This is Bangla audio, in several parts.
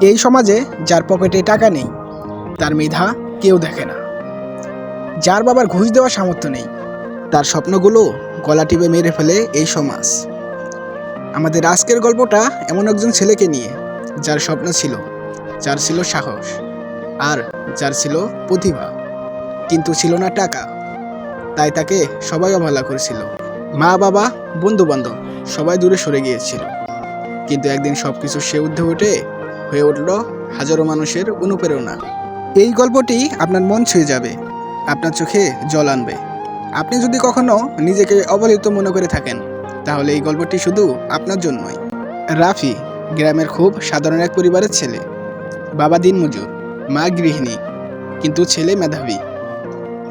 এই সমাজে যার পকেটে টাকা নেই, তার মেধা কেউ দেখে না। যার বাবার ঘুষ দেওয়ার সামর্থ্য নেই, তার স্বপ্নগুলো গলা টিপে মেরে ফেলে এই সমাজ। আমাদের আজকের গল্পটা এমন একজন ছেলেকে নিয়ে, যার স্বপ্ন ছিল, যার ছিল সাহস, আর যার ছিল প্রতিভা, কিন্তু ছিল না টাকা। তাই তাকে সবাই অবহেলা করেছিল। মা, বাবা বন্ধু বান্ধব সবাই দূরে সরে গিয়েছিল। কিন্তু একদিন সব কিছু সে ঊর্ধ্বে উঠে হয়ে উঠল হাজারো মানুষের অনুপ্রেরণা। এই গল্পটি আপনার মন ছুঁয়ে যাবে, আপনার চোখে জল আনবে। আপনি যদি কখনো নিজেকে অবহেলিত মনে করে থাকেন, তাহলে এই গল্পটি শুধু আপনার জন্যই। রাফি গ্রামের খুব সাধারণ এক পরিবারের ছেলে। বাবা দিনমজুর, মা গৃহিণী, কিন্তু ছেলে মেধাবী।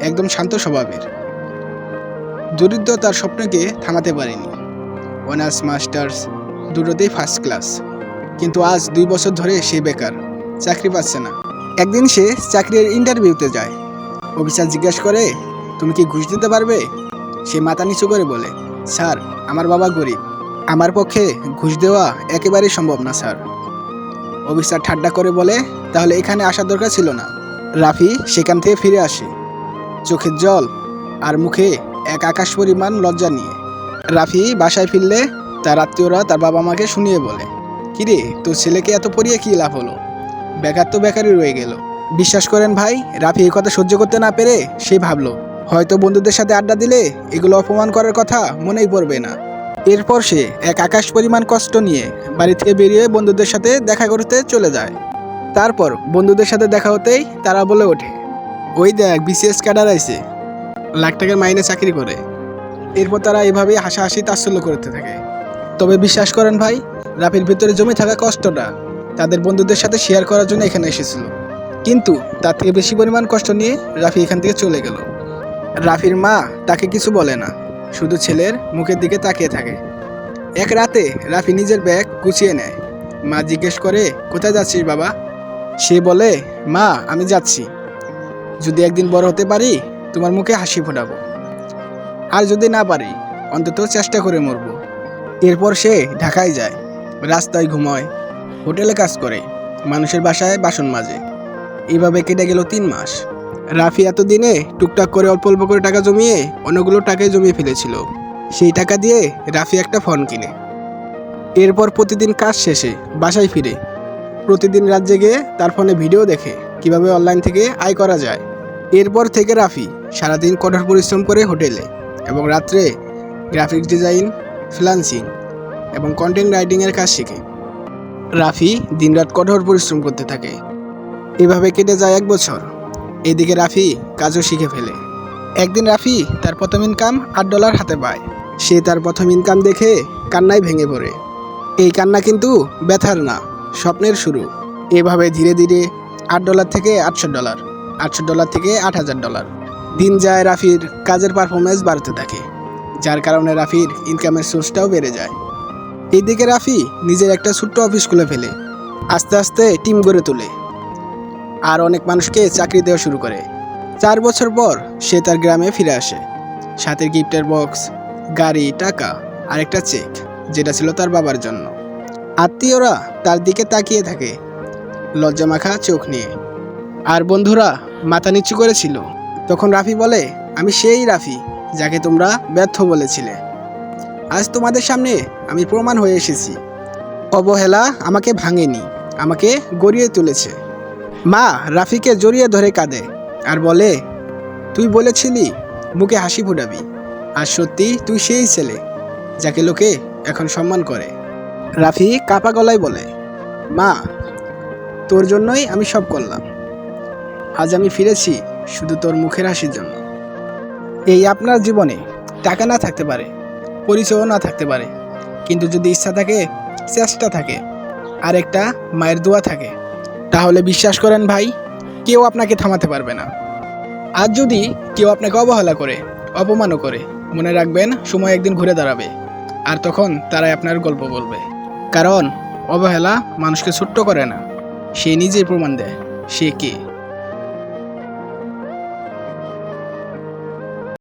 একদম শান্ত স্বভাবের। দরিদ্র তার স্বপ্নকে থামাতে পারেনি। অনার্স, মাস্টার্স, দুটোতেই ফার্স্ট ক্লাস কিন্তু আজ দুই বছর ধরে সে বেকার, চাকরি পাচ্ছে না। একদিন সে চাকরির ইন্টারভিউতে যায়। অফিসার জিজ্ঞেস করে, তুমি কি ঘুষ দিতে পারবে? সে মাথা নিচু করে বলে, স্যার, আমার বাবা গরিব। আমার পক্ষে ঘুষ দেওয়া একেবারেই সম্ভব না, স্যার। অফিসার ঠাড্ডা করে বলে, তাহলে এখানে আসার দরকার ছিল না। রাফি, সেখান থেকে ফিরে আসে। চোখের জল আর মুখে এক আকাশ পরিমাণ লজ্জা নিয়ে। রাফি বাসায় ফিরলে তার আত্মীয়রা তার বাবা মাকে শুনিয়ে বলে কিরে, তোর ছেলেকে এত পড়িয়ে কী লাভ হলো? বেকার তো বেকারই রয়ে গেল। বিশ্বাস করেন ভাই, রাফি এই কথা সহ্য করতে না পেরে সে ভাবলো, হয়তো বন্ধুদের সাথে আড্ডা দিলে এগুলো অপমান করার কথা মনেই পড়বে না। এরপর সে এক আকাশ পরিমাণ কষ্ট নিয়ে বাড়ি থেকে বেরিয়ে বন্ধুদের সাথে দেখা করতে চলে যায়। তারপর বন্ধুদের সাথে দেখা হতেই তারা বলে ওঠে, ওই দেখ, বিসিএস ক্যাডার আইছে। লাখ টাকার মাইনে চাকরি করে। এরপর তারা এভাবে হাসাহাসি তাচ্ছল্য করতে থাকে। তবে বিশ্বাস করেন ভাই রাফির ভিতরে জমে থাকা কষ্টটা তাদের বন্ধুদের সাথে শেয়ার করার জন্য এখানে এসেছিল। কিন্তু তার থেকে বেশি পরিমাণ কষ্ট নিয়ে রাফি এখান থেকে চলে গেল। রাফির মা তাকে কিছু বলে না, শুধু ছেলের মুখের দিকে তাকিয়ে থাকে। এক রাতে রাফি নিজের ব্যাগ গুছিয়ে নেয়। মা জিজ্ঞেস করে, কোথায় যাচ্ছিস বাবা? সে বলে, মা, আমি যাচ্ছি। যদি একদিন বড় হতে পারি, তোমার মুখে হাসি ফোটাবো। আর যদি না পারি, অন্তত চেষ্টা করে মরব। এরপর সে ঢাকায় যায়। রাস্তায় ঘুমোয়, হোটেলে কাজ করে, মানুষের বাসায় বাসন মাজে। এইভাবে কেটে গেল তিন মাস। রাফি এতদিনে টুকটাক করে অল্প অল্প করে টাকা জমিয়ে অনেকগুলো টাকায় জমিয়ে ফেলেছিল। সেই টাকা দিয়ে রাফি একটা ফোন কিনে। এরপর প্রতিদিন কাজ শেষে বাসায় ফিরে। প্রতিদিন রাত জেগে তার ফোনে ভিডিও দেখে কীভাবে অনলাইন থেকে আয় করা যায়। এরপর থেকে রাফি সারাদিন কঠোর পরিশ্রম করে হোটেলে এবং রাত্রে গ্রাফিক্স ডিজাইন ফ্রিলান্সিং এবং কন্টেন্ট রাইটিংয়ের কাজ শিখে। রাফি দিনরাত কঠোর পরিশ্রম করতে থাকে। এভাবে কেটে যায় এক বছর। এদিকে রাফি কাজও শিখে ফেলে। একদিন রাফি তার প্রথম ইনকাম আট ডলার হাতে পায়। সে তার প্রথম ইনকাম দেখে কান্নায় ভেঙে পড়ে। এই কান্না কিন্তু ব্যথার না, স্বপ্নের শুরু। এভাবে ধীরে ধীরে আট ডলার থেকে আটশো ডলার আটশো ডলার থেকে আট হাজার ডলার দিন যায় রাফির কাজের পারফরমেন্স বাড়তে থাকে, যার কারণে রাফির ইনকামের সোর্সটাও বেড়ে যায়। এইদিকে রাফি নিজের একটা ছোট্ট অফিস খুলে ফেলে। আস্তে আস্তে টিম গড়ে তোলে। আর অনেক মানুষকে চাকরি দেওয়া শুরু করে। চার বছর পর সে তার গ্রামে ফিরে আসে। সাথে গিফটের বক্স, গাড়ি, টাকা আর একটা চেক, যেটা ছিল তার বাবার জন্য। আত্মীয়রা তার দিকে তাকিয়ে থাকে লজ্জামাখা চোখ নিয়ে। আর বন্ধুরা মাথা নিচু করেছিল। তখন রাফি বলে, আমি সেই রাফি, যাকে তোমরা ব্যর্থ বলেছিলে। আজ তোমাদের সামনে আমি প্রমাণ হয়ে এসেছি। অবহেলা আমাকে ভাঙেনি, আমাকে গড়িয়ে তুলেছে। মা রাফিকে জড়িয়ে ধরে কাঁদে আর বলে, তুই বলেছিলি মুখে হাসি ফুটাবি, আর সত্যি তুই সেই ছেলে যাকে লোকে এখন সম্মান করে। রাফি কাপা গলায় বলে, মা, তোর জন্যই আমি সব করলাম। আজ আমি ফিরেছি শুধু তোর মুখের হাসির জন্য। এই আপনার জীবনে টাকা না থাকতে পারে পরিচয়ও না থাকতে পারে। কিন্তু যদি ইচ্ছা থাকে, চেষ্টা থাকে, আর একটা মায়ের দোয়া থাকে, তাহলে বিশ্বাস করেন ভাই, কেউ আপনাকে থামাতে পারবে না। আর যদি কেউ আপনাকে অবহেলা করে, অপমানও করে, মনে রাখবেন সময় একদিন ঘুরে দাঁড়াবে, আর তখন তারাই আপনার গল্প বলবে। কারণ অবহেলা মানুষকে ছোট্ট করে না, সে নিজেই প্রমাণ দেয়, সে কে।